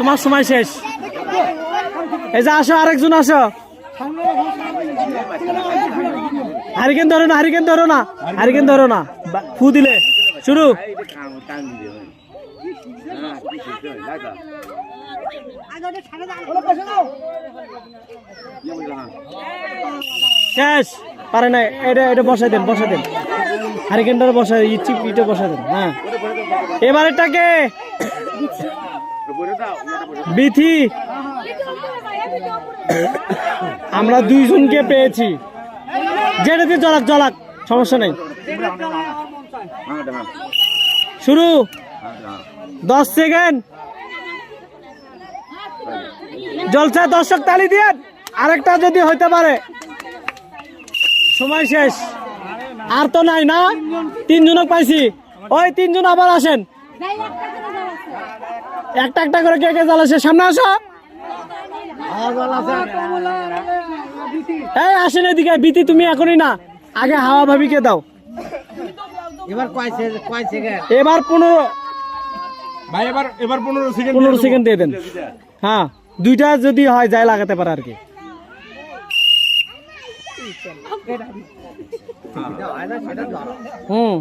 তোমার সময় শেষ। এই যে আসো, আরেকজন আসো। হারিকেন ধরো না, হারিকেন ধরো না, হারিকেন ধরো না। ফু দিলে। শুরু। শেষ। পারে না, এটা এটা বসাই দেন বসাই দেন। হারিকেনটা বসাই, ইচ্ছি, ইটা বসাই দেন হ্যাঁ। এবারেরটাকে বিথি! আমরা দুইজনকে পেয়েছি। যেটাতে জলাক জলাক সমস্যা নেই। শুরু। দশ সেকেন্ড। জলসা দর্শক তালি দিয়ে। আরেকটা যদি হইতে পারে। সময় শেষ। আর তো নাই না? তিনজনক পাইছি। ওই তিনজন আবার আসেন। একটা একটা করে কে কে জ্বালাছে সামনে আসো। এই আসেন এদিকে। বিতি তুমি এখনই না। আগে হাওয়া ভাবিকে দাও। এবার কয় সে- কয় সেকেন্ড এবার পনেরো। ভাই এবার এবার পনেরো সেকেন্ড পনেরো সেকেন্ড দিয়ে দেন। হ্যাঁ দুইটা যদি হয় যায় লাগাতে পারে আর কি। হুম।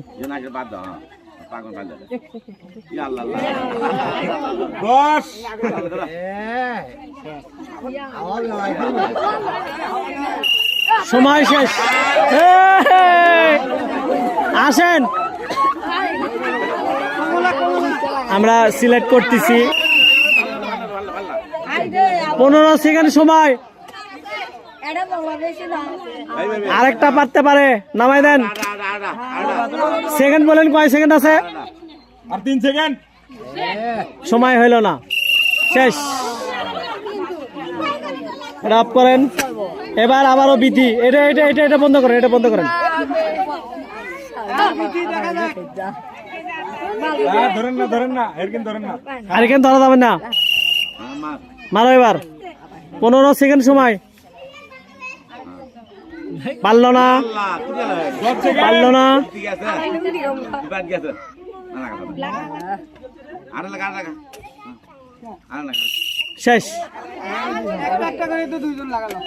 সময় শেষ। আসেন। আমরা সিলেক্ট করতেছি। পনেরো সেকেন্ড সময়। আরেকটা পারতে পারে। নামাই দেন। সেকেন্ড বলেন কয় সেকেন্ড আছে? আর তিন সেকেন্ড সময় হইল না। শেষ। রাপ করেন। এবার আবারও বিধি। এটা এটা এটা এটা বন্ধ করেন এটা বন্ধ করেন। হ্যাঁ, ধরেন না ধরেন না এরকম ধরেন না। আর কেন ধরা যাবে না। মারো এবার। পনেরো সেকেন্ড সময়। পারল না। পারল না। শেষ।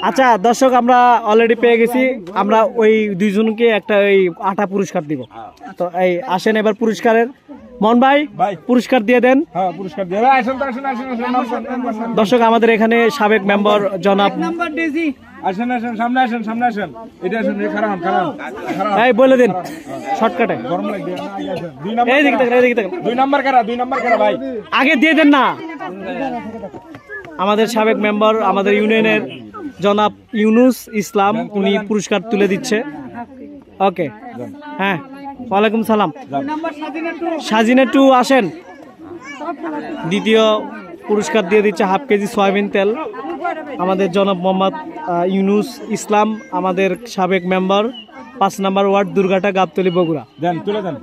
আচ্ছা দর্শক আমরা অলরেডি পেয়ে গেছি। আমরা ওই দুইজনকে একটা ওই আটা পুরস্কার দিব। তো এই আসেন এবার পুরস্কারের। মন ভাই। পুরস্কার দিয়ে দেন। হ্যাঁ। দর্শক আমাদের এখানে সাবেক মেম্বার জনাব আসেন আসেন সামনে আসেন সামনে আসেন। এটা আসেন খারাপ খারাপ। এই বলে দিন। শর্টকাটে। গরম লাগবে। দুই নাম্বার এই দিকে কারা? এই দিকে তাকান। দুই নাম্বার কারা দুই নাম্বার কারা ভাই। আগে দিয়ে দেন না। আমাদের সাবেক মেম্বার আমাদের ইউনিয়নের জনাব ইউনুস ইসলাম উনি পুরস্কার তুলে দিচ্ছে। ওকে। হ্যাঁ ওয়ালাইকুম সালাম। সাজিনা টু আসেন। দ্বিতীয় পুরস্কার দিয়ে দিচ্ছে হাফ কেজি সয়াবিন তেল। আমাদের জনাব মোহাম্মদ ইউনুস ইসলাম আমাদের সাবেক মেম্বার পাঁচ নাম্বার ওয়ার্ড দুর্গাটা গাবতলি বগুড়া। দেন তুলে দেন।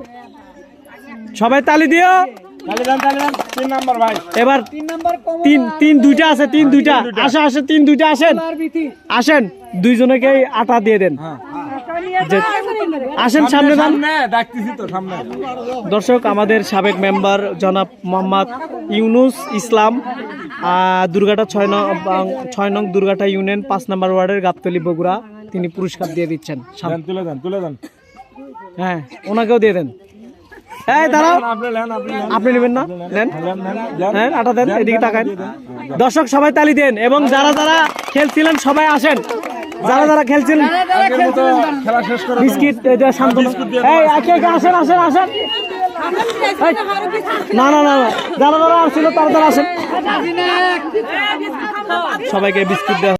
সবাই তালি দিও। এবার তিন তিন দুইটা আছে তিন দুইটা। আসে আসে তিন দুইটা আসেন। আসেন দুইজনেকেই আটা দিয়ে দেন। হ্যাঁ যে- আসেন সামনে দান সামনে ডাকতেছি তো সামনে। দর্শক আমাদের সাবেক মেম্বার জনাব মোহাম্মদ ইউনুস ইসলাম দুর্গাটা ছয় নং ছয় নং দুর্গাটা ইউনিয়ন পাঁচ নম্বর ওয়ার্ডের গাবতলি বগুড়া। তিনি পুরস্কার দিয়ে দিচ্ছেন। তুলে দেন তুলে দেন। হ্যাঁ ওনাকেও দিয়ে দেন। দাঁড়াও। আপনি নেবেন না? নেন দেন দেন দেন হ্যাঁ আটা দেন এদিকে তাকান। দর্শক সবাই তালি দেন এবং যারা যারা খেলছিলেন সবাই আসেন। যারা যারা খেলছিলেন বিস্কিট আসেন আসেন আসেন। না না না। যারা যারা আসছিল তারা তারা আসেন সবাইকে বিস্কুট দেওয়া